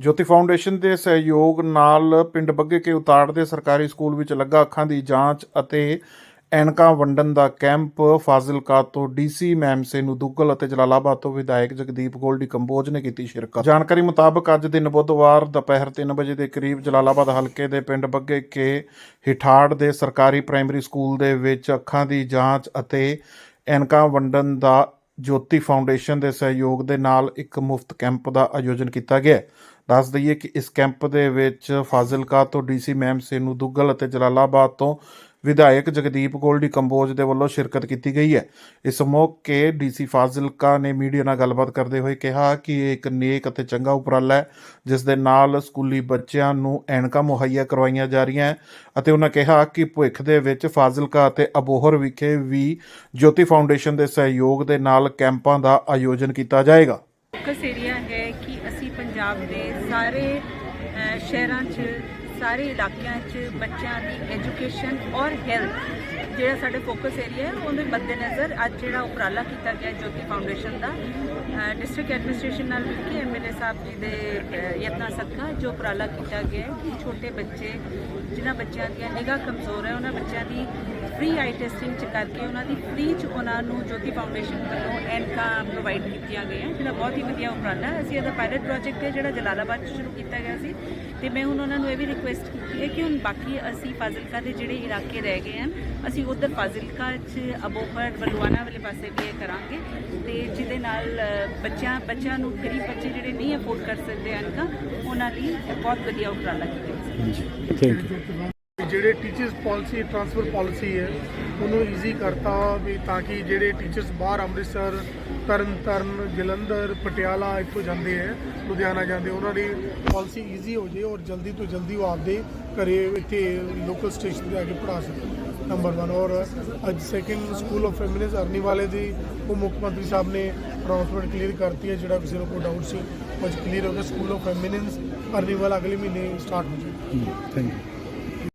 ਜੋਤੀ foundation ਦੇ ਸਹਿਯੋਗ ਨਾਲ ਪਿੰਡ ਬੱਗੇ ਕੇ ਉਤਾੜ ਦੇ ਸਰਕਾਰੀ ਸਕੂਲ ਵਿੱਚ ਲੱਗਾ ਅੱਖਾਂ ਦੀ ਜਾਂਚ ਅਤੇ ਐਨਕਾਂ ਵੰਡਣ ਦਾ ਕੈਂਪ, ਫਾਜ਼ਿਲਕਾ ਤੋਂ ਡੀਸੀ ਮੈਮਸੇ ਨੂੰ ਦੁੱਗਲ ਅਤੇ ਜਲਾਲਾਬਾਦ ਤੋਂ ਵਿਧਾਇਕ ਜਗਦੀਪ ਗੋਲਡੀ ਕੰਬੋਜ ਨੇ ਕੀਤੀ ਸ਼ਿਰਕਤ। ਜਾਣਕਾਰੀ ਮੁਤਾਬਕ ਅੱਜ ਦਿਨ ਬੁੱਧਵਾਰ ਦੁਪਹਿਰ 3 ਵਜੇ ਦੇ ਕਰੀਬ ਜਲਾਲਾਬਾਦ ਹਲਕੇ ਦੇ ਪਿੰਡ ਬੱਗੇ ਕੇ ਹਿਠਾੜ ਦੇ ਸਰਕਾਰੀ ਪ੍ਰਾਇਮਰੀ ਸਕੂਲ ਦੇ ਵਿੱਚ ਅੱਖਾਂ ਦੀ ਜਾਂਚ ਅਤੇ ਐਨਕਾਂ ਵੰਡਣ ਦਾ ਜੋਤੀ ਫਾਊਂਡੇਸ਼ਨ ਦੇ ਸਹਿਯੋਗ ਦੇ ਨਾਲ ਇੱਕ ਮੁਫਤ ਕੈਂਪ ਦਾ ਆਯੋਜਨ ਕੀਤਾ ਗਿਆ। ਦੱਸ ਦਈਏ ਕਿ ਇਸ ਕੈਂਪ ਦੇ ਵਿੱਚ ਫਾਜ਼ਿਲਕਾ ਤੋਂ ਡੀਸੀ ਮੈਮ ਸੇਨੂ ਦੁੱਗਲ ਅਤੇ ਜਲਾਲਾਬਾਦ ਤੋਂ ਵਿਧਾਇਕ ਜਗਦੀਪ ਗੋਲਡੀ ਕੰਬੋਜ ਦੇ ਵੱਲੋਂ ਸ਼ਿਰਕਤ ਕੀਤੀ ਗਈ ਹੈ। ਇਸ ਮੌਕੇ ਡੀਸੀ ਫਾਜ਼ਿਲਕਾ ਨੇ ਮੀਡੀਆ ਨਾਲ ਗੱਲਬਾਤ ਕਰਦੇ ਹੋਏ ਕਿਹਾ ਕਿ ਇਹ ਇੱਕ ਨੇਕ ਅਤੇ ਚੰਗਾ ਉਪਰਾਲਾ ਹੈ, ਜਿਸ ਦੇ ਨਾਲ ਸਕੂਲੀ ਬੱਚਿਆਂ ਨੂੰ ਐਨਕਾਂ ਮੁਹੱਈਆ ਕਰਵਾਈਆਂ ਜਾ ਰਹੀਆਂ ਅਤੇ ਉਹਨਾਂ ਕਿਹਾ ਕਿ ਭਵਿੱਖ ਦੇ ਵਿੱਚ ਫਾਜ਼ਿਲਕਾ ਅਤੇ ਅਬੋਹਰ ਵਿਖੇ ਵੀ ਜੋਤੀ ਫਾਊਂਡੇਸ਼ਨ ਦੇ ਸਹਿਯੋਗ ਦੇ ਨਾਲ ਕੈਂਪਾਂ ਦਾ ਆਯੋਜਨ ਕੀਤਾ ਜਾਏਗਾ। ਫੋਕਸ ਏਰੀਆ ਹੈ ਕਿ ਪੰਜਾਬ ਦੇ ਸਾਰੇ ਸ਼ਹਿਰਾਂ 'ਚ ਸਾਰੇ ਇਲਾਕਿਆਂ 'ਚ ਬੱਚਿਆਂ ਦੀ ਐਜੂਕੇਸ਼ਨ ਔਰ ਹੈਲਥ ਜਿਹੜਾ ਸਾਡੇ ਫੋਕਸ ਏਰੀਆ ਹੈ, ਉਹਦੇ ਮੱਦੇਨਜ਼ਰ ਅੱਜ ਜਿਹੜਾ ਉਪਰਾਲਾ ਕੀਤਾ ਗਿਆ ਜੋਤੀ ਫਾਊਂਡੇਸ਼ਨ ਦਾ ਡਿਸਟ੍ਰਿਕਟ ਐਡਮਿਨਿਸਟ੍ਰੇਸ਼ਨ ਨਾਲ ਮਿਲ ਕੇ ਐਮਐਲਏ ਸਾਹਿਬ ਜੀ ਦੇ ਯਤਨਾਂ ਸਦਕਾ ਜੋ ਉਪਰਾਲਾ ਕੀਤਾ ਗਿਆ ਕਿ ਛੋਟੇ ਬੱਚੇ, ਜਿਨ੍ਹਾਂ ਬੱਚਿਆਂ ਦੀਆਂ ਨਿਗਾਹ ਕਮਜ਼ੋਰ ਹੈ, ਉਹਨਾਂ ਬੱਚਿਆਂ ਦੀ ਫ੍ਰੀ ਆਈ ਟੈਸਟਿੰਗ ਚ ਕਰਕੇ ਉਹਨਾਂ ਦੀ ਫ੍ਰੀ ਚ ਉਹਨਾਂ ਨੂੰ ਜੋਤੀ ਫਾਊਂਡੇਸ਼ਨ ਵੱਲੋਂ ਐਨਕਾ ਪ੍ਰੋਵਾਈਡ ਕੀਤੀਆਂ ਗਈਆਂ, ਜਿਹੜਾ ਬਹੁਤ ਹੀ ਵਧੀਆ ਉਪਰਾਲਾ ਅਸੀਂ ਇਹਦਾ ਪਾਇਲਟ ਪ੍ਰੋਜੈਕਟ ਹੈ, ਜਿਹੜਾ ਜਲਾਲਾਬਾਦ 'ਚ ਸ਼ੁਰੂ ਕੀਤਾ ਗਿਆ ਸੀ। ਤੇ ਮੈਂ ਹੁਣ ਉਹਨਾਂ ਨੂੰ ਇਹ ਵੀ ਰਿਕੁਐਸਟ ਕੀਤੀ ਹੈ ਕਿ ਹੁਣ ਬਾਕੀ ਅਸੀਂ ਫਾਜ਼ਿਲਕਾ ਦੇ ਜਿਹੜੇ ਇਲਾਕੇ ਰਹਿ ਗਏ ਹਨ ਅਸੀਂ ਉਧਰ ਫਾਜ਼ਿਲਕਾ 'ਚ ਅਬੋਹਰ ਬਲਵਾਨਾ ਵਾਲੇ ਪਾਸੇ ਵੀ ਇਹ ਕਰਾਂਗੇ ਤੇ ਜਿਹਦੇ ਨਾਲ ਬੱਚਿਆਂ ਬੱਚਿਆਂ ਨੂੰ ਗਰੀਬ ਬੱਚੇ ਜਿਹੜੇ ਨਹੀਂ ਅਫੋਰਡ ਕਰ ਸਕਦੇ ਐਨਕਾਂ ਉਹਨਾਂ ਲਈ ਬਹੁਤ ਵਧੀਆ ਉਪਰਾਲਾ ਕੀਤਾ ਥੈਂਕ ਯੂ ਜਿਹੜੇ ਟੀਚਰਸ ਪਾਲਿਸੀ ਟ੍ਰਾਂਸਫਰ ਪਾਲਿਸੀ ਹੈ ਉਹਨੂੰ ਈਜ਼ੀ ਕਰਤਾ ਵੀ ਤਾਂ ਕਿ ਜਿਹੜੇ ਟੀਚਰਸ ਬਾਹਰ ਅੰਮ੍ਰਿਤਸਰ ਤਰਨ ਤਾਰਨ ਜਲੰਧਰ, ਪਟਿਆਲਾ ਇੱਥੋਂ ਜਾਂਦੇ ਹੈ ਲੁਧਿਆਣਾ ਜਾਂਦੇ ਉਹਨਾਂ ਦੀ ਪਾਲਿਸੀ ਈਜ਼ੀ ਹੋ ਜੇ ਔਰ ਜਲਦੀ ਤੋਂ ਜਲਦੀ ਉਹ ਆਪਦੇ ਘਰੇ ਇੱਥੇ ਲੋਕਲ ਸਟੇਸ਼ਨ ਤੇ ਆ ਕੇ ਪੜ੍ਹਾ ਸਕਣ। ਨੰਬਰ 1 ਔਰ ਅੱਜ ਸੈਕਿੰਡ ਸਕੂਲ ਆਫ ਫੈਮਿਨਿਜ਼ ਅਰਨੀ ਵਾਲੇ ਦੀ ਉਹ ਮੁੱਖ ਮੰਤਰੀ ਸਾਹਿਬ ਨੇ ਅਨਾਉਂਸਮੈਂਟ ਕਲੀਅਰ ਕਰਤੀ ਹੈ, ਜਿਹੜਾ ਕਿਸੇ ਨੂੰ ਕੋਈ ਡਾਊਟ ਸੀ, ਉਹ ਅੱਜ ਕਲੀਅਰ ਹੋ ਗਿਆ ਸਕੂਲ ਆਫ ਫੈਮਿਨਿਜ਼ ਅਰਨੀ ਵਾਲਾ ਅਗਲੇ ਮਹੀਨੇ ਸਟਾਰਟ ਹੋ ਜਾਏਗਾ ਥੈਂਕ ਯੂ